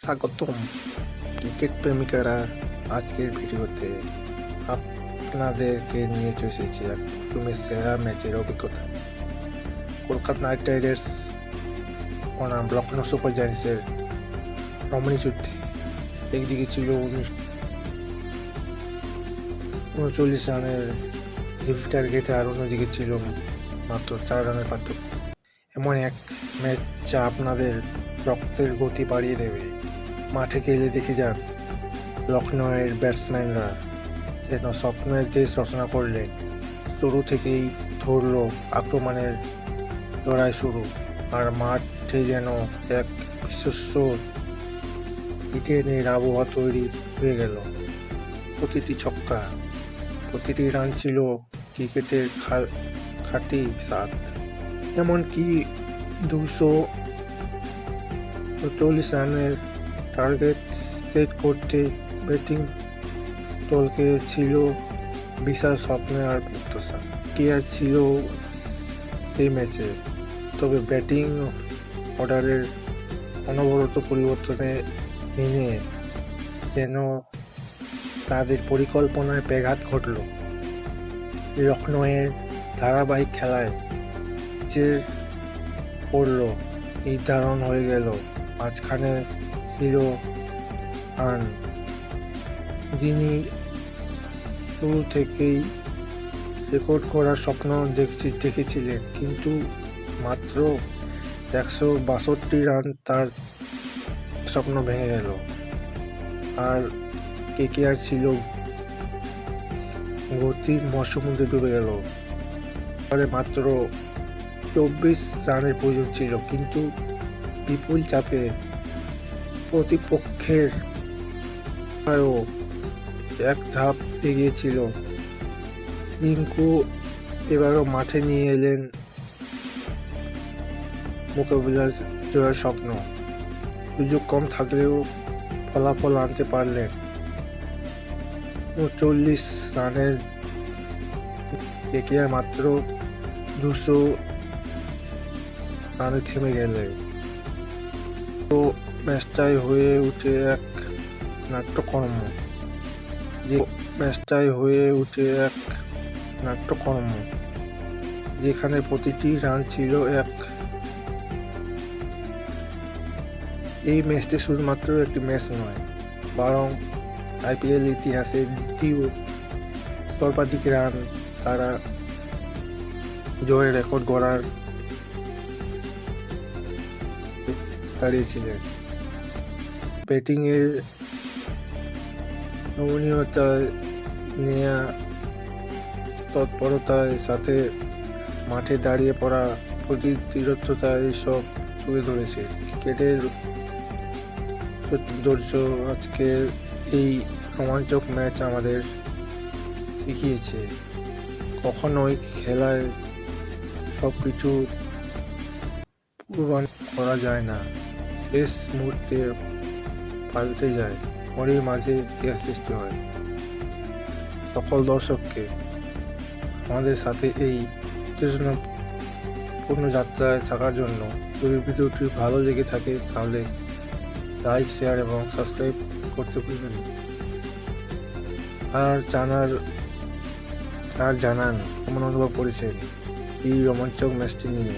স্বাগতম। ক্রিকেট প্রেমিকারা আজকের ভিডিওতে আপনাদেরকে নিয়ে এসেছি এক প্রথমে সেরা ম্যাচের অভিজ্ঞতা। কলকাতা নাইট রাইডার্স বনাম লখনৌ সুপার জায়ান্টসের রমণী যুদ্ধে একদিকে ছিল উনচল্লিশ রানের হেভি টার্গেটে আর অন্যদিকে ছিল মাত্র চার রানের পার্থক্য। এমন এক ম্যাচ যা আপনাদের রক্তের গতি বাড়িয়ে দেবে। মাঠে গেলে দেখে যান লখনৌয়ের ব্যাটসম্যানরা যেন স্বপ্নের দেশ রচনা করলেন। শুরু থেকেই ধরল আক্রমণের লড়াই শুরু, আর মাঠে যেন এক বিশ্বস্ব ইডেনের আবহাওয়া তৈরি হয়ে গেল। প্রতিটি ছক্কা, প্রতিটি রান ছিল ক্রিকেটের খাঁটি স্বাদ। এমনকি দুশো চল্লিশ রানের টার্গেট সেট করতে ব্যাটিং দলকে ছিল বিশাল স্বপ্নে আর প্রত্যাশা। কেয়ার ছিল সেই ম্যাচে তবে ব্যাটিং অর্ডারের অনবরত পরিবর্তনে এনে যেন তাদের পরিকল্পনায় ব্যাঘাত ঘটল। লখনৌয়ের ধারাবাহিক খেলায় যে পড়ল, নির্ধারণ হয়ে গেল। মাঝখানে ছিল আন যিনি শুরু থেকেই রেকর্ড করার স্বপ্ন দেখছি, দেখেছিলেন। কিন্তু মাত্র একশো বাষট্টি রান তার স্বপ্ন ভেঙে গেল। আর কে কে আর ছিল? গতির মরশুমুদ্রে ডুবে গেল। পরে মাত্র চব্বিশ রানের প্রয়োজন ছিল। কিন্তু বিপুল চাপে প্রতিপক্ষের এক ধাপ এগিয়েছিল। রিঙ্কু এবারও মাঠে নিয়ে এলেন মোকাবিলার জয়ের স্বপ্ন। সুযোগ কম থাকলেও ফলাফল আনতে পারলেন। চল্লিশ রানের কেকেআর মাত্র দুশো রানে থেমে গেলে তো ম্যাচটাই হয়ে উঠে এক নাট্যকর্ম। যে ম্যাচটাই হয়ে উঠে এক নাট্যকর্ম, যেখানে প্রতিটি রান ছিল এক। এই ম্যাচটি শুধুমাত্র একটি ম্যাচ নয়, বরং আইপিএল ইতিহাসে দ্বিতীয় সর্বাধিক রান তারা জয়ের রেকর্ড গড়ার দাঁড়িয়েছিলেন। ব্যাটিংয়ের নমনীয়তা নেয়া তৎপরতার সাথে মাঠে দাঁড়িয়ে পড়া প্রতি প্রতিরোধতা এইসব তুলে ধরেছে। ক্রিকেটের সৌন্দর্য আজকের এই রোমাঞ্চক ম্যাচ আমাদের শিখিয়েছে কখনোই খেলায় সব কিছু পূরণ করা যায় না। শেষ মুহূর্তে পাল্টে যায় মরির মাঝে ইতিহাস সৃষ্টি হয়। সকল দর্শককে আমাদের সাথে এই উত্তেজনাপূর্ণ যাত্রায় থাকার জন্য যদি ভিডিওটি ভালো লেগে থাকে, তাহলে লাইক, শেয়ার এবং সাবস্ক্রাইব করতে ভুলবেন আর জানার, আর জানান কেমন অনুভব করেছেন এই রোমাঞ্চক ম্যাচটি নিয়ে।